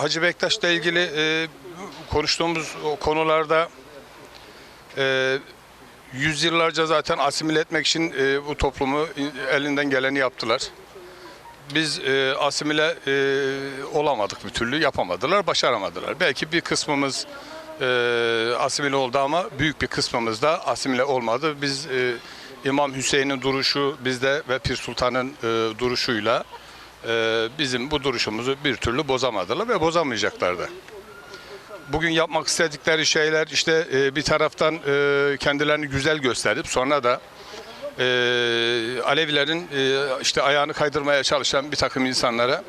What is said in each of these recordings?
Hacı Bektaş'la ilgili e, konuştuğumuz o konularda e, yüzyıllarca zaten asimile etmek için e, bu toplumu elinden geleni yaptılar. Biz e, asimile e, olamadık bir türlü, yapamadılar, başaramadılar. Belki bir kısmımız e, asimile oldu ama büyük bir kısmımız da asimile olmadı. Biz e, İmam Hüseyin'in duruşu bizde ve Pir Sultan'ın e, duruşuyla e, bizim bu duruşumuzu bir türlü bozamadılar ve bozamayacaklar da. Bugün yapmak istedikleri şeyler işte e, bir taraftan e, kendilerini güzel gösterip sonra da e, Alevilerin e, işte ayağını kaydırmaya çalışan bir takım insanlara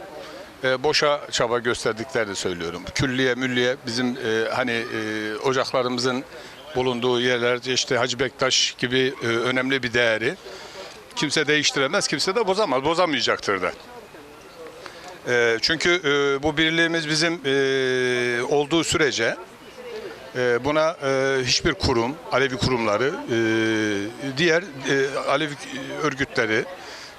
boşa çaba gösterdiklerini söylüyorum. Külliye, mülliye bizim hani ocaklarımızın bulunduğu yerlerde işte Hacı Bektaş gibi önemli bir değeri kimse değiştiremez, kimse de bozamaz, bozamayacaktır da. E, çünkü e, bu birliğimiz bizim e, olduğu sürece e, buna e, hiçbir kurum, Alevi kurumları, e, diğer e, Alevi örgütleri,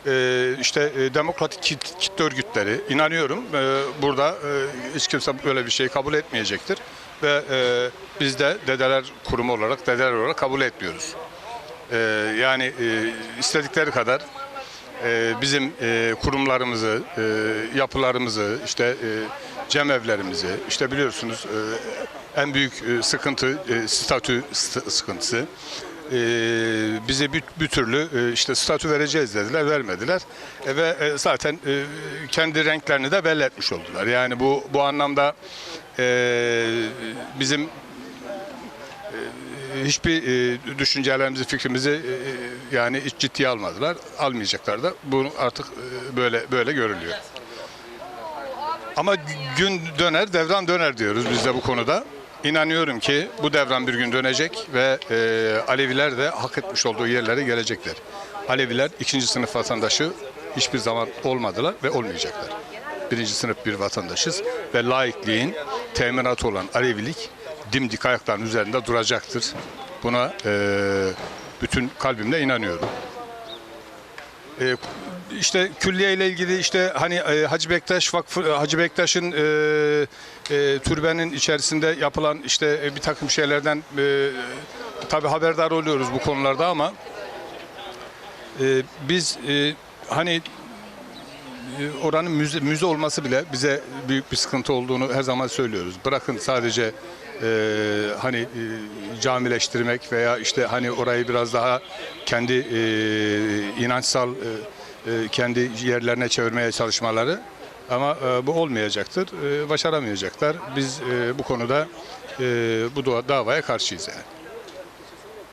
e, işte e, demokratik kit- kitle örgütleri inanıyorum e, burada e, hiç kimse böyle bir şey kabul etmeyecektir ve e, biz de dedeler kurumu olarak dedeler olarak kabul etmiyoruz. E, yani e, istedikleri kadar e, bizim e, kurumlarımızı, e, yapılarımızı, işte e, cemevlerimizi, işte biliyorsunuz en büyük sıkıntı statü st- sıkıntısı. Bize bir, türlü işte statü vereceğiz dediler, vermediler ve zaten kendi renklerini de belli etmiş oldular. Yani bu bu anlamda bizim hiçbir e, düşüncelerimizi, fikrimizi e, yani hiç ciddiye almadılar. Almayacaklar da. Bu artık e, böyle böyle görülüyor. Ama gün döner, devran döner diyoruz biz de bu konuda. İnanıyorum ki bu devran bir gün dönecek ve e, Aleviler de hak etmiş olduğu yerlere gelecekler. Aleviler ikinci sınıf vatandaşı hiçbir zaman olmadılar ve olmayacaklar. Birinci sınıf bir vatandaşız ve laikliğin teminatı olan Alevilik dimdik ayakların üzerinde duracaktır. Buna e, bütün kalbimle inanıyorum. E, işte külliye ile ilgili işte hani e, Hacı Bektaş Vakfı Hacı Bektaş'ın e, e, türbenin içerisinde yapılan işte e, bir takım şeylerden e, tabi haberdar oluyoruz bu konularda ama e, biz e, hani e, oranın müze, müze olması bile bize büyük bir sıkıntı olduğunu her zaman söylüyoruz. Bırakın sadece e, hani e, camileştirmek veya işte hani orayı biraz daha kendi e, inançsal e, e, kendi yerlerine çevirmeye çalışmaları ama e, bu olmayacaktır. E, başaramayacaklar. Biz e, bu konuda e, bu dava- davaya karşıyız yani.